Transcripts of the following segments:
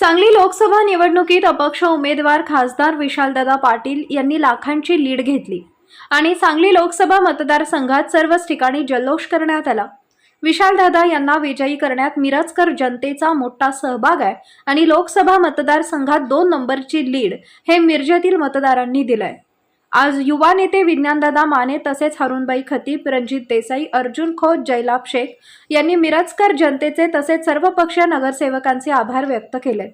सांगली लोकसभा निवडणुकीत अपक्ष उमेदवार खासदार विशालदादा पाटील यांनी लाखांची लीड घेतली आणि सांगली लोकसभा मतदारसंघात सर्वच ठिकाणी जल्लोष करण्यात आला. विशालदादा यांना विजयी करण्यात मिरजकर जनतेचा मोठा सहभाग आहे आणि लोकसभा मतदारसंघात दोन नंबरची लीड हे मिरजेतील मतदारांनी दिलंय. आज युवा नेते विज्ञानदादा माने तसेच हरुणबाई खतीब रणजित देसाई अर्जुन खोत जयलाभ शेख यांनी मिरजकर जनतेचे तसेच सर्व पक्ष नगरसेवकांचे आभार व्यक्त केलेत.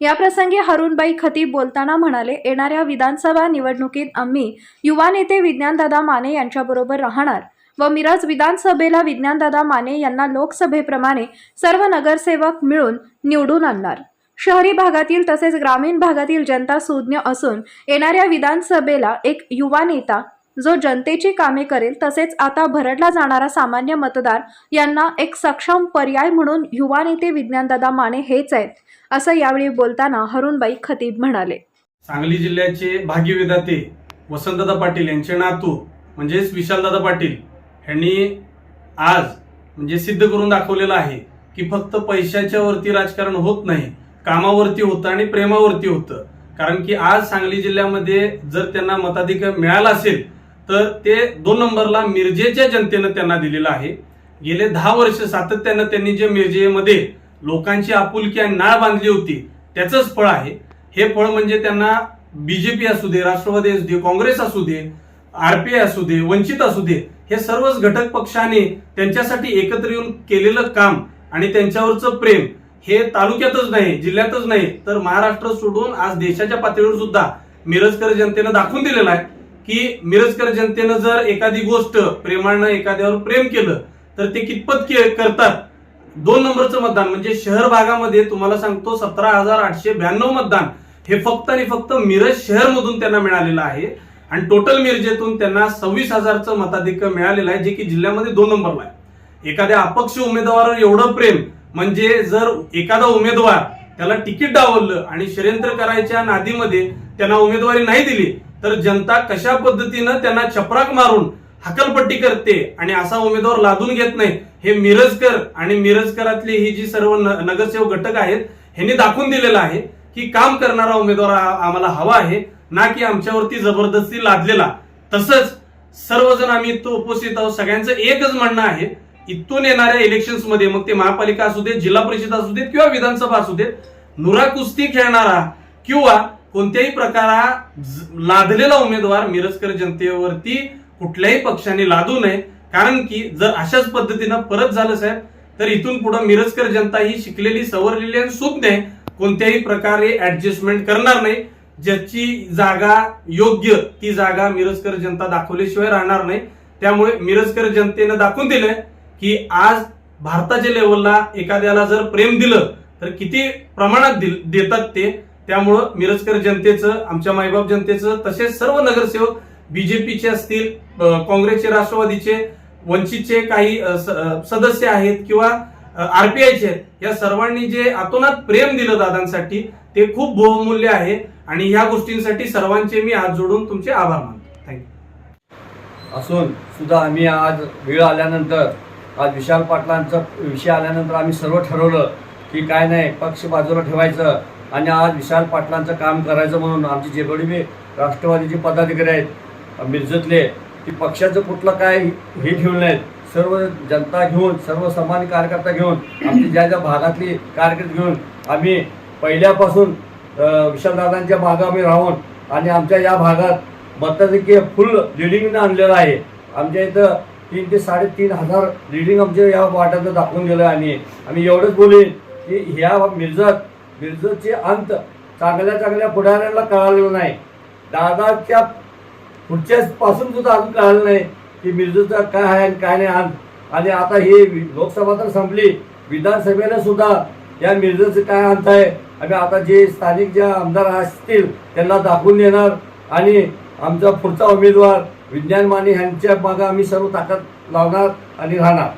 याप्रसंगी हरुणबाई खतीब बोलताना म्हणाले येणाऱ्या विधानसभा निवडणुकीत आम्ही युवा नेते विज्ञानदादा माने यांच्याबरोबर राहणार व मिरज विधानसभेला विज्ञानदादा माने यांना लोकसभेप्रमाणे सर्व नगरसेवक मिळून निवडून आणणार. शहरी भागातील तसेच ग्रामीण भागातील जनता सुज्ञ असून येणाऱ्या विधानसभेला एक युवा नेता जो जनतेची कामे करेल तसेच आता भरडला जाणारा सामान्य मतदार यांना एक सक्षम पर्याय म्हणून युवा नेते विज्ञानदादा माने हेच आहेत असं यावेळी बोलताना हरुणबाई खतीब म्हणाले. सांगली जिल्ह्याचे भाग्यविधाते वसंतदादा पाटील यांचे नातू म्हणजेच विशालदादा पाटील यांनी आज म्हणजे सिद्ध करून दाखवलेलं आहे की फक्त पैशाच्या वरती राजकारण होत नाही कामावरती होतं आणि प्रेमावरती होतं. कारण की आज सांगली जिल्ह्यामध्ये जर त्यांना मताधिकार मिळाला असेल तर ते दोन नंबरला मिरजेच्या जनतेनं त्यांना दिलेलं आहे. गेले दहा वर्ष सातत्यानं त्यांनी जे मिरजेमध्ये लोकांची आपुलकी आणि नाळ बांधली होती त्याचंच फळ आहे. हे फळ म्हणजे त्यांना बीजेपी असू दे राष्ट्रवादी असू दे काँग्रेस असू दे आरपीआय असू दे वंचित असू दे हे सर्वच घटक पक्षाने त्यांच्यासाठी एकत्र येऊन केलेलं काम आणि त्यांच्यावरचं प्रेम हे तालुक्यातच नाही जिल्ह्यातच नाही तर महाराष्ट्र सोडून आज देशाच्या पातळीवर सुद्धा मिरजकर जनतेनं दाखवून दिलेलं आहे की मिरजकर जनतेनं जर एखादी गोष्ट प्रेमानं एखाद्यावर प्रेम केलं तर ते कितपत के- करतात? दोन नंबरचं मतदान म्हणजे शहर भागामध्ये तुम्हाला सांगतो सतरा हजार आठशे ब्याण्णव मतदान हे फक्त आणि फक्त मिरज शहर मधून त्यांना मिळालेलं आहे. आणि टोटल मिरजेतून त्यांना सव्वीस हजारचं मताधिक्य मिळालेलं आहे जे की जिल्ह्यामध्ये दोन नंबरला आहे. एखाद्या अपक्ष उमेदवारावर एवढं प्रेम म्हणजे जर एखादा उमेदवार त्याला तिकीट डावललं आणि षडयंत्र करायच्या नादीमध्ये त्यांना उमेदवारी नाही दिली तर जनता कशा पद्धतीनं त्यांना चपराक मारून हकलपट्टी करते आणि असा उमेदवार लादून घेत नाही हे मिरजकर आणि मिरजकरातली ही जी सर्व न- नगरसेवक घटक आहेत ह्यांनी दाखवून दिलेलं आहे की काम करणारा उमेदवार आम्हाला हवा आहे ना की आमच्यावरती जबरदस्ती लादलेला. तसंच सर्वजण आम्ही तो उपस्थित आहोत सगळ्यांचं एकच म्हणणं आहे इथून येणाऱ्या इलेक्शन्समध्ये मग ते महापालिका असू देत जिल्हा परिषद असू देत किंवा विधानसभा असू देत नुरा कुस्ती खेळणारा किंवा कोणत्याही प्रकारा लादलेला उमेदवार मिरजकर जनतेवरती कुठल्याही पक्षाने लादू नये. कारण की जर अशाच पद्धतीनं परत झालं साहेब तर इथून पुढे मिरजकर जनता ही शिकलेली सवरलेली आणि सुज्ञ आहे कोणत्याही प्रकारे ऍडजस्टमेंट करणार नाही. ज्याची जागा योग्य ती जागा मिरजकर जनता दाखवल्याशिवाय राहणार नाही. त्यामुळे मिरजकर जनतेनं दाखवून दिलंय. की आज भारताच्या लेवलला एखाद्याला जर प्रेम दिलं तर किती प्रमाणात देतात ते? त्यामुळं मिरजकर जनतेचं आमच्या मायबाप जनतेचं तसेच सर्व नगरसेवक बीजेपीचे असतील काँग्रेसचे राष्ट्रवादीचे वंचितचे काही सदस्य आहेत किंवा आरपीआयचे या सर्वांनी जे अतोनात प्रेम दिलं दादांसाठी ते खूप बहुमूल्य आहे. आणि ह्या गोष्टींसाठी सर्वांचे मी हात जोडून तुमचे आभार मानतो. थँक्यू असून सुद्धा आम्ही आज वेळ आल्यानंतर आज विशाल पाटलांचा विषय आल्यानंतर आम्ही सर्व ठरवलं की काय नाही पक्ष बाजूला ठेवायचं आणि आज विशाल पाटलांचं काम करायचं म्हणून आमचे जे बी राष्ट्रवादीचे पदाधिकारी आहेत मिरजतले की पक्षाचं कुठलं काय हे ठेवलं नाहीत. सर्व जनता घेऊन सर्व समान कार्यकर्ता घेऊन आमची ज्या ज्या भागातली कार्यकर्ते घेऊन आम्ही पहिल्यापासून विशालदादांच्या मागं आम्ही राहून आणि आमच्या या भागात मताधिक्य फुल लिडिंगनं आणलेलं आहे. आमच्या इथं तीन ते साडेतीन हजार रिडिंग आमच्या या वाट्याचं दाखवून गेलं आणि आम्ही एवढंच बोलेन की ह्या मिरजत मिरजतचे अंत चांगल्या चांगल्या पुढाऱ्यांना कळालेलं नाही. दादाच्या पुढच्या पासून सुद्धा अजून कळालं नाही की मिरजतचा काय आहे आणि काय नाही अंत. आणि आता ही लोकसभा तर संपली विधानसभेला सुद्धा या मिरजतचं काय अंत आहे? आम्ही आता जे स्थानिक ज्या आमदार असतील त्यांना दाखवून देणार आणि आमचा पुढचा उमेदवार विज्ञान माने यांच्या मागं आम्ही सर्व ताकद लावणार आणि राहणार.